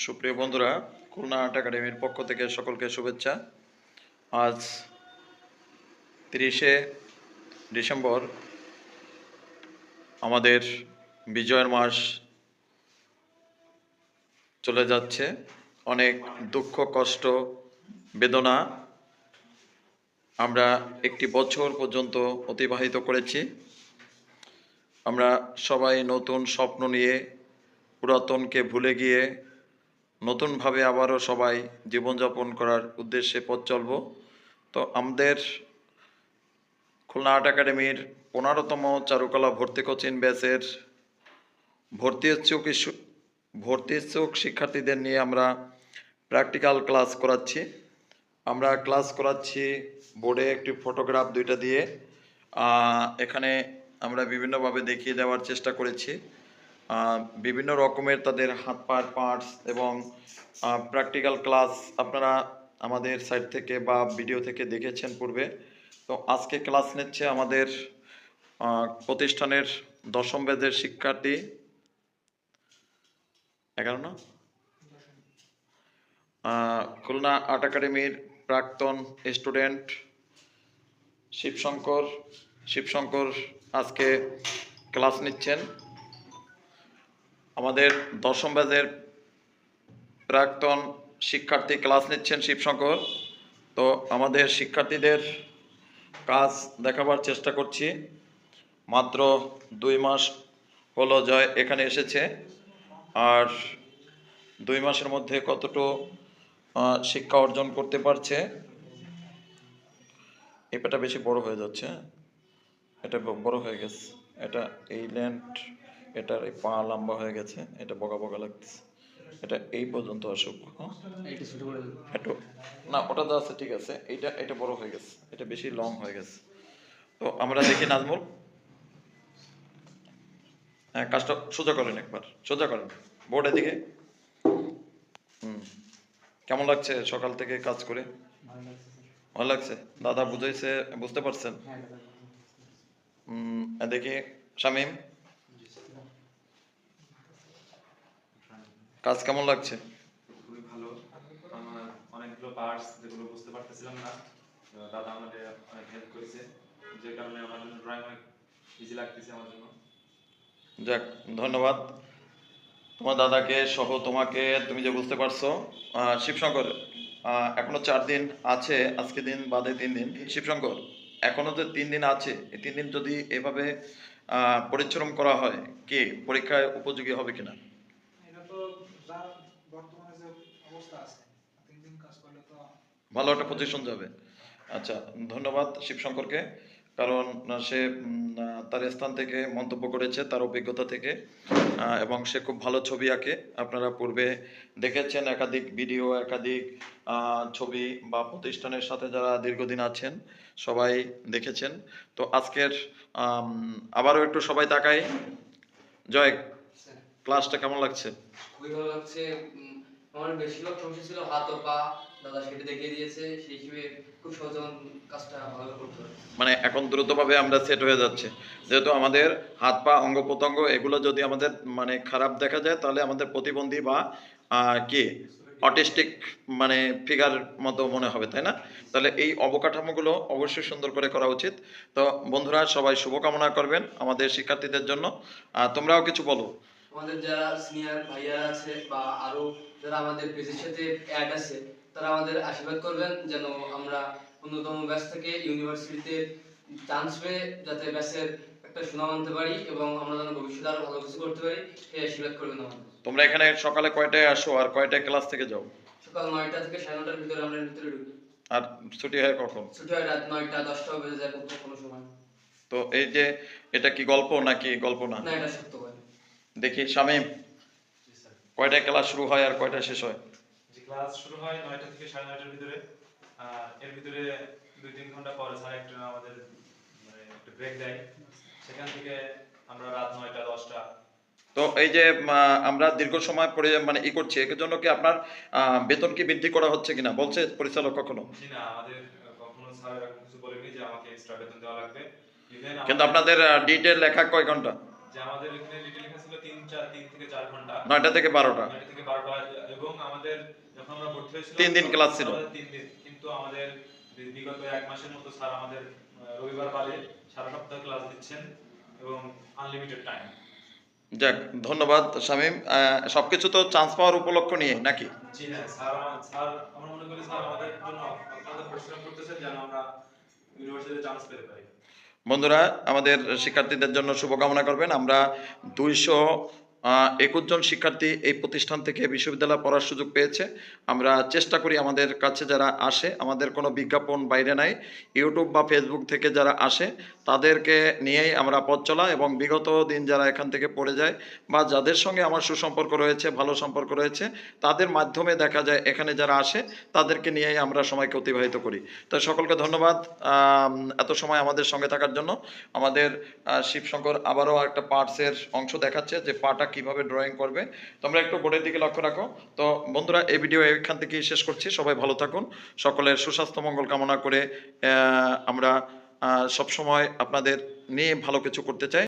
সুপ্রিয় বন্ধুরা, খুলনা আর্ট একাডেমির পক্ষ থেকে সকলকে শুভেচ্ছা। আজ তিরিশে ডিসেম্বর, আমাদের বিজয়ের মাস চলে যাচ্ছে। অনেক দুঃখ, কষ্ট, বেদনা আমরা একটি বছর পর্যন্ত অতিবাহিত করেছি। আমরা সবাই নতুন স্বপ্ন নিয়ে পুরাতনকে ভুলে গিয়ে নতুনভাবে আবারও সবাই জীবনযাপন করার উদ্দেশ্যে পথ চলব। তো আমাদের খুলনা আর্ট একাডেমির পনেরোতম চারুকলা ভর্তি কোচিং ব্যাচের ভর্তি ইচ্ছুক ভর্তি ইচ্ছুক শিক্ষার্থীদের নিয়ে আমরা প্র্যাকটিক্যাল ক্লাস করাচ্ছি। আমরা ক্লাস করাচ্ছি বোর্ডে একটি ফটোগ্রাফ দুইটা দিয়ে। এখানে আমরা বিভিন্নভাবে দেখিয়ে দেওয়ার চেষ্টা করেছি। বিভিন্ন রকমের তাদের হাত পায়ের পার্টস এবং প্র্যাকটিক্যাল ক্লাস আপনারা আমাদের সাইট থেকে বা ভিডিও থেকে দেখেছেন পূর্বে। তো আজকে ক্লাস নিচ্ছে আমাদের প্রতিষ্ঠানের দশম বেদের শিক্ষার্থী। এগারো না? খুলনা আর্ট একাডেমির প্রাক্তন স্টুডেন্ট শিবশঙ্কর। শিবশঙ্কর আজকে ক্লাস নিচ্ছেন। আমাদের দশম ব্যাচের প্রাক্তন শিক্ষার্থী ক্লাস নিচ্ছেন শিবশঙ্কর। তো আমাদের শিক্ষার্থীদের কাজ দেখাবার চেষ্টা করছি। মাত্র দুই মাস হলো জয় এখানে এসেছে। আর দুই মাসের মধ্যে কতটুকু শিক্ষা অর্জন করতে পারছে এপাটা বেশি বড় হয়ে যাচ্ছে? এটা বড় হয়ে গেছে। এটা এই ল্যান্ড এটার এই পা লম্বা হয়ে গেছে এটা বগা বগা লাগতেছে। এটা এই পর্যন্ত আসুক হ্যাঁ? একটু না ওটা তো আছে ঠিক আছে এটা এটা বড় হয়ে গেছে এটা বেশি লং হয়ে গেছে। তো আমরা দেখি নাজমুল। হ্যাঁ কাজটা সোজা করেন একবার সোজা করেন। বোর্ডের দিকে হুম কেমন লাগছে সকাল থেকে কাজ করে? ভালো লাগছে দাদা বুঝাইছে বুঝতে পারছেন? হ্যাঁ হুম দেখি শামিম। কাজ কেমন লাগছে? খুবই ভালো। আমার অনেকগুলো পার্টস যেগুলো বুঝতে পারতেছিলাম না দাদা আমাদের অনেক হেল্প করেছে যে কারণে আমার জন্য ড্রয়িং অনেক ইজি লাগতেছে আমার জন্য। যাক ধন্যবাদ। তোমার দাদাকে সহ তোমাকে তুমি যে বুঝতে পারছ শিবশঙ্কর এখনও চার দিন আছে আজকে দিন বাদে তিন দিন। শিবশঙ্কর এখনও যে তিন দিন আছে এই তিন দিন যদি এভাবে পরিশ্রম করা হয় কি পরীক্ষায় উপযোগী হবে কিনা এটা তো যার বর্তমানে যে অবস্থা আছে তিন দিন কাজ করলে তো ভালো একটা পজিশন যাবে। আচ্ছা ধন্যবাদ শিবশঙ্করকে কারণ সে তার স্থান থেকে মন্তব্য করেছে তার অভিজ্ঞতা থেকে এবং সে খুব ভালো ছবি আঁকে। আপনারা পূর্বে দেখেছেন একাধিক ভিডিও একাধিক ছবি বা প্রতিষ্ঠানের সাথে যারা দীর্ঘদিন আছেন সবাই দেখেছেন। তো আজকের আবারও একটু সবাই তাকাই। জয় ক্লাসটা কেমন লাগছে? খুবই ভালো লাগছে। আমার বেশিরভাগ সমস্যা ছিল হাত ও পা। দাদা সেটা দেখিয়ে দিয়েছে সেই হিসেবে খুব সহজে কাজটা ভালো করতে মানে এখন দ্রুতভাবে আমরা সেট হয়ে যাচ্ছে। যেহেতু আমাদের হাত পা অঙ্গ প্রত্যঙ্গ এগুলো যদি আমাদের মানে খারাপ দেখা যায় তাহলে আমাদের প্রতিবন্ধী বা কি অটিস্টিক মানে ফিগার মতো মনে হবে তাই না? তাহলে এই অবকাঠামোগুলো অবশ্যই সুন্দর করে করা উচিত। তো বন্ধুরা সবাই শুভকামনা করবেন আমাদের শিক্ষার্থীদের জন্য। আহ, তোমরাও কিছু বলো। আমাদের যারা সিনিয়র ভাইয়ারা আছে বা আরও যারা আমাদের পেজের সাথে অ্যাড আছে তারা আমাদের আশীর্বাদ করবেন যেন আমরা অন্যতম ব্যাচ থেকে ইউনিভার্সিটিতে চান্স পেয়ে যাতে ব্যাচের একটা সুনাম আনতে পারি এবং আমরা যেন ভবিষ্যতে আরও ভালো কিছু করতে পারি সেই আশীর্বাদ করবেন আমাদের। তোমরা এখানে সকালে কয়টায় আসো আর কয়টায় ক্লাস থেকে যাও? সকাল নয়টা থেকে সাড়ে নটার ভিতরে আমরা ভিতরে ঢুকি। আর ছুটি হয় কখন? ছুটি হয় রাত নয়টা দশটা বেজে যায় কোনো কোনো সময়। তো এই যে এটা কি গল্প নাকি গল্প না? না এটা সত্য দেখি শামীম কয়টায় ক্লাস শুরু হয় আর কয়টায় শেষ হয়? ক্লাস শুরু হয় নয়টা থেকে সাড়ে নয়টার ভিতরে। আর এর ভিতরে দুই তিন ঘণ্টা পরে স্যার একটা আমাদের মানে একটা ব্রেক দেয়। সেখান থেকে আমরা রাত নয়টা দশটা। তো এই যে আমরা দীর্ঘ সময় পরে মানে ই করছি এর জন্য কি আপনার বেতন কি বৃদ্ধি করা হচ্ছে কিনা? বলছে পরিচালক কখনো? না আমাদের কখনো স্যার এরকম কিছু বলেনি যে আমাকে এক্সট্রা বেতন দেওয়া লাগবে। কিন্তু আপনাদের ডিটেল লেখা কয় ঘণ্টা? যে আমাদের এখানে লেখা ছিল তিন চার তিন থেকে চার ঘণ্টা। নয়টা থেকে বারোটা। নয়টা থেকে বারোটা এবং আমাদের যখন আমরা ভর্তি হয়েছিলাম তিন দিন ক্লাস ছিল। আমাদের তিন দিন। কিন্তু আমাদের বিগত এক মাসের মতো স্যার আমাদের রবিবার বাদে সারা সপ্তাহ ক্লাস দিচ্ছেন এবং আনলিমিটেড টাইম যাক ধন্যবাদ শামীম। সবকিছু তো চান্স পাওয়ার উপলক্ষ নিয়ে নাকি? জি হ্যাঁ স্যার স্যার আমরা মনে করি স্যার আমাদের জন্য আপনাদের পরিশ্রম করতেছেন যেন আমরা ইউনিভার্সিটিতে চান্স পেতে পারি। বন্ধুরা আমাদের শিক্ষার্থীদের জন্য শুভকামনা করবেন। আমরা দুইশো একুশ জন শিক্ষার্থী এই প্রতিষ্ঠান থেকে বিশ্ববিদ্যালয়ে পড়ার সুযোগ পেয়েছে। আমরা চেষ্টা করি আমাদের কাছে যারা আসে, আমাদের কোনো বিজ্ঞাপন বাইরে নাই, ইউটিউব বা ফেসবুক থেকে যারা আসে, তাদেরকে নিয়েই আমরা পথ চলা এবং বিগত দিন যারা এখান থেকে পড়ে যায় বা যাদের সঙ্গে আমার সুসম্পর্ক রয়েছে, ভালো সম্পর্ক রয়েছে, তাদের মাধ্যমে দেখা যায় এখানে যারা আসে, তাদেরকে নিয়েই আমরা সময়কে অতিবাহিত করি। তো সকলকে ধন্যবাদ এত সময় আমাদের সঙ্গে থাকার জন্য। আমাদের শিবশঙ্কর আবারও একটা পার্টসের অংশ দেখাচ্ছে, যে পাটা কীভাবে ড্রয়িং করবে তোমরা একটু বোর্ডের দিকে লক্ষ্য রাখো। তো বন্ধুরা এই ভিডিও এখান থেকেই শেষ করছি সবাই ভালো থাকুন সকলের সুস্বাস্থ্য মঙ্গল কামনা করে আমরা আহ, সবসময় আপনাদের নিয়ে ভালো কিছু করতে চাই।